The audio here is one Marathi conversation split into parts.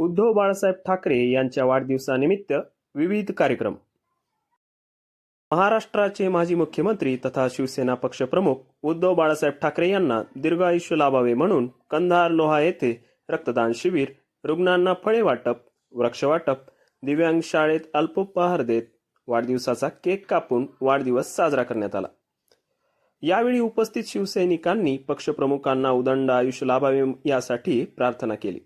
उद्धव बाळासाहेब ठाकरे यांच्या वाढदिवसानिमित्त विविध कार्यक्रम. महाराष्ट्राचे माजी मुख्यमंत्री तथा शिवसेना पक्षप्रमुख उद्धव बाळासाहेब ठाकरे यांना दीर्घ आयुष्य लाभावे म्हणून कंधार लोहा येथे रक्तदान शिबिर रुग्णांना फळे वाटप वृक्षवाटप दिव्यांग शाळेत अल्पोपहार देत वाढदिवसाचा केक कापून वाढदिवस साजरा करण्यात आला. यावेळी उपस्थित शिवसैनिकांनी पक्षप्रमुखांना उदंड आयुष्य लाभावे यासाठी प्रार्थना केली.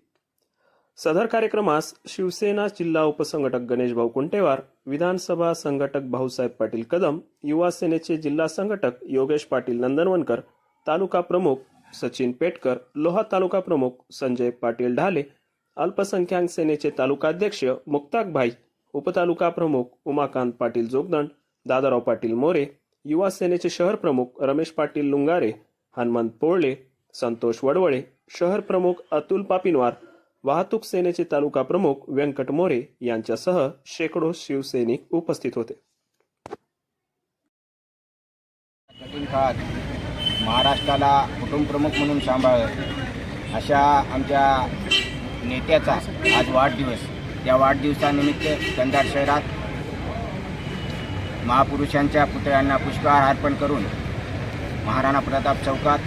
सदर कार्यक्रमास शिवसेना जिल्हा उपसंघटक गणेश भाऊ कुंटेवार विधानसभा संघटक भाऊसाहेब पाटील कदम युवा सेनेचे जिल्हा संघटक योगेश पाटील नंदनवनकर तालुका प्रमुख सचिन पेटकर लोहा तालुका प्रमुख संजय पाटील ढाले अल्पसंख्याक सेनेचे तालुकाध्यक्ष मुक्ताक भाई उपतालुका प्रमुख उमाकांत पाटील जोगदंड दादाराव पाटील मोरे युवा सेनेचे शहर प्रमुख रमेश पाटील लुंगारे हनुमंत पोळले संतोष वडवळे शहर प्रमुख अतुल पापिनवार वाहतूक सेनेचे तालुका प्रमुख व्यंकट मोरे यांच्यासह शेकडो शिवसैनिक उपस्थित होते. कठीण काळात महाराष्ट्राला कुटुंबप्रमुख म्हणून सांभाळलं अशा आमच्या नेत्याचा आज वाढदिवस. या वाढदिवसानिमित्त कंधार शहरात महापुरुषांच्या पुतळ्यांना पुष्पहार अर्पण करून महाराणा प्रताप चौकात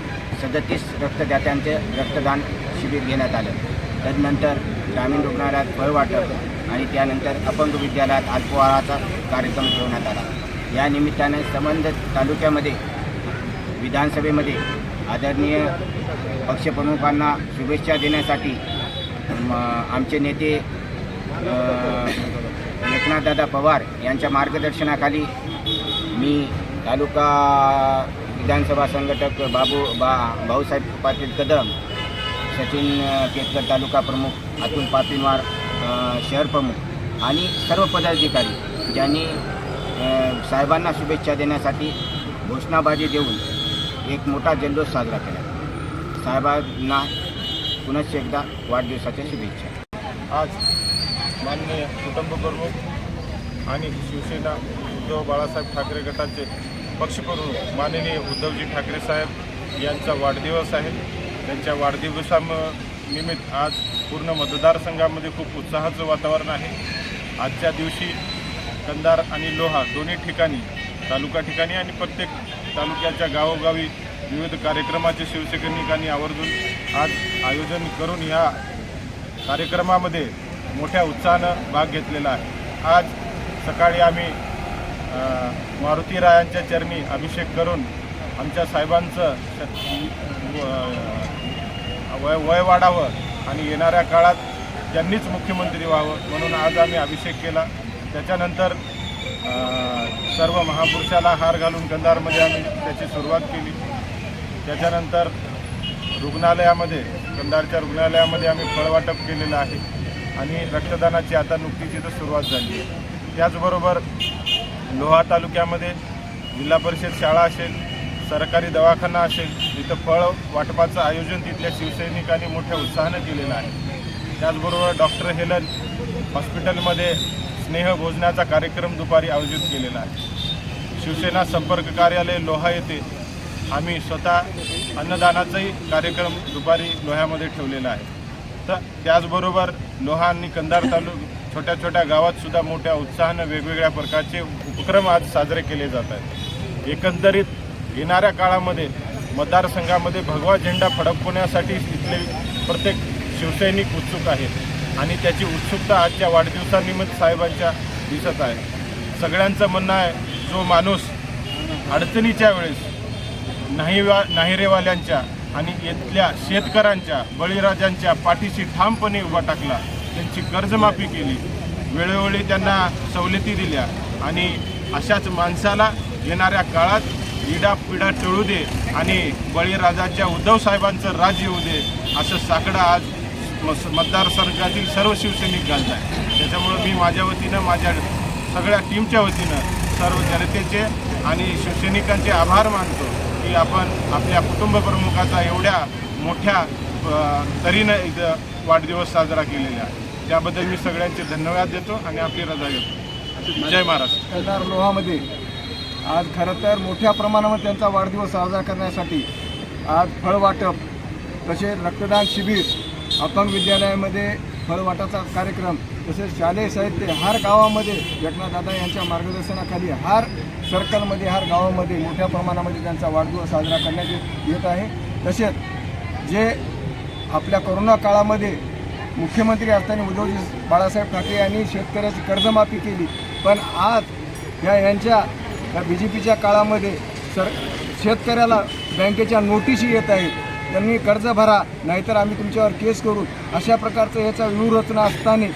सदतीस रक्तदात्यांचे रक्तदान शिबिर घेण्यात आलं. तदनंतर ग्रामीण रुग्णालयात फळ वाटप आणि त्यानंतर अपंग विद्यालयात अल्पहाराचा कार्यक्रम ठेवण्यात आला. या निमित्ताने संबंधित तालुक्यामध्ये विधानसभेमध्ये आदरणीय पक्षप्रमुखांना शुभेच्छा देण्यासाठी आमचे नेते एकनाथदादा पवार यांच्या मार्गदर्शनाखाली मी तालुका विधानसभा संघटक बाबू बा भाऊसाहेब पाटील कदम सचिन केतकर तालुका प्रमुख अतुल पापिनवार शहर प्रमुख आणि सर्व पदाधिकारी ज्यांनी साहेबांना शुभेच्छा देण्यासाठी घोषणाबाजी देऊन एक मोठा जल्लोष साजरा केला. साहेबांना पुनश्च एकदा वाढदिवसाच्या शुभेच्छा. आज माननीय कुटुंबप्रमुख आणि शिवसेना उद्धव बाळासाहेब ठाकरे गटाचे पक्षप्रमुख माननीय उद्धवजी ठाकरे साहेब यांचा वाढदिवस आहे. त्यांच्या वाढदिवसानिमित्त आज पूर्ण मतदारसंघामध्ये खूप उत्साहाचं वातावरण आहे. आजच्या दिवशी कंदार आणि लोहा दोन्ही ठिकाणी तालुका ठिकाणी आणि प्रत्येक तालुक्याच्या गावोगावी विविध कार्यक्रमाचे शिवसैनिकांनी आवर्जून आज आयोजन करून ह्या कार्यक्रमामध्ये मोठ्या उत्साहानं भाग घेतलेला आहे. आज सकाळी आम्ही मारुतीरायांच्या मारुती रायांच्या चरणी अभिषेक करून आमच्या साहेबांचं वय वय वाढावं आणि येणाऱ्या काळात त्यांनीच मुख्यमंत्री व्हावं म्हणून आज आम्ही अभिषेक केला. त्याच्यानंतर सर्व महापुरुषाला हार घालून कंधारमध्ये आम्ही त्याची सुरुवात केली. त्याच्यानंतर रुग्णालयामध्ये कंधारच्या रुग्णालयामध्ये आम्ही फळवाटप केलेलं आहे आणि रक्तदानाची आता नुकतीच इथं सुरुवात झाली आहे. त्याचबरोबर लोहा तालुक्यामध्ये जिल्हा परिषद शाळा असेल सरकारी दवाखाना असेल इथं फळ वाटपाचं आयोजन तिथल्या शिवसैनिकांनी मोठ्या उत्साहानं केलेलं आहे. त्याचबरोबर डॉक्टर हेलन हॉस्पिटलमध्ये स्नेहभोजनाचा कार्यक्रम दुपारी आयोजित केलेला आहे. शिवसेना संपर्क कार्यालय लोहा येथे आम्ही स्वतः अन्नदानाचाही कार्यक्रम दुपारी लोह्यामध्ये ठेवलेला आहे. तर त्याचबरोबर लोहा आणि कंधार तालुक छोट्या छोट्या गावातसुद्धा मोठ्या उत्साहानं वेगवेगळ्या प्रकारचे उपक्रम आज साजरे केले जात आहेत. एकंदरीत येणाऱ्या काळामध्ये मतदारसंघामध्ये भगवा झेंडा फडकवण्यासाठी इथले प्रत्येक शिवसैनिक उत्सुक आहेत. आणि त्याची उत्सुकता आजच्या वाढदिवसानिमित्त साहेबांच्या दिसत आहे. सगळ्यांचं म्हणणं आहे जो माणूस अडचणीच्या वेळेस नाहीवा नाहिरेवाल्यांच्या आणि इथल्या शेतकऱ्यांच्या बळीराजांच्या पाठीशी ठामपणे उभा टाकला त्यांची कर्जमाफी केली. वेळोवेळी त्यांना सवलती दिल्या. आणि अशाच माणसाला येणाऱ्या काळात इडापिडा टळू दे आणि बळीराजाच्या उद्धव साहेबांचं राज्य येऊ दे असं साकडं आज मतदारसंघातील सर्व शिवसैनिक घालत आहे त्याच्यामुळं मी माझ्या वतीनं माझ्या सगळ्या टीमच्या वतीनं सर्व जनतेचे आणि शिवसैनिकांचे आभार मानतो की आपण आपल्या कुटुंब प्रमुखाचा एवढ्या मोठ्या तरीनं इथं वाढदिवस साजरा केलेला आहे. त्याबद्दल मी सगळ्यांचे धन्यवाद देतो आणि आपली रजा घेतो. जय महाराष्ट्र. लोहामध्ये आज खरं तर मोठ्या प्रमाणावर त्यांचा वाढदिवस साजरा करण्यासाठी आज फळवाटप तसेच रक्तदान शिबिर अपंग विद्यालयामध्ये फळवाटाचा कार्यक्रम तसेच शालेय साहित्य हार गावामध्ये एकनाथदादा यांच्या मार्गदर्शनाखाली हार सर्कलमध्ये हार गावामध्ये मोठ्या प्रमाणामध्ये त्यांचा वाढदिवस साजरा करण्यात येत- येत आहे. तसेच जे आपल्या कोरोना काळामध्ये मुख्यमंत्री असताना उद्धवजी बाळासाहेब ठाकरे यांनी शेतकऱ्याची कर्जमाफी केली पण आज या यांच्या या बी जे पीच्या काळामध्ये सर शेतकऱ्याला बँकेच्या नोटिशी येत आहेत. त्यांनी कर्ज भरा नाहीतर आम्ही तुमच्यावर केस करू. अशा प्रकारचं याचा व्यूहरचना असताना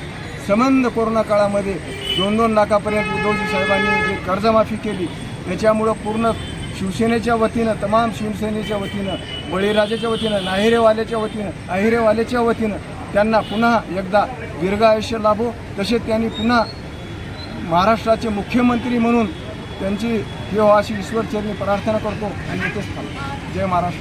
संबंध कोरोना काळामध्ये दोन दोन लाखापर्यंत उद्धवजी साहेबांनी जी कर्जमाफी केली त्याच्यामुळं पूर्ण शिवसेनेच्या वतीनं तमाम शिवसेनेच्या वतीनं बळीराजाच्या वतीनं नाहिरेवाल्याच्या वतीनं अहिरेवाल्याच्या वतीनं त्यांना पुन्हा एकदा दीर्घ आयुष्य लाभो. तसेच त्यांनी पुन्हा महाराष्ट्राचे मुख्यमंत्री म्हणून त्यांची देव अशी ईश्वरचरणी प्रार्थना करतो आणि इथेच थांबतो जय महाराष्ट्र.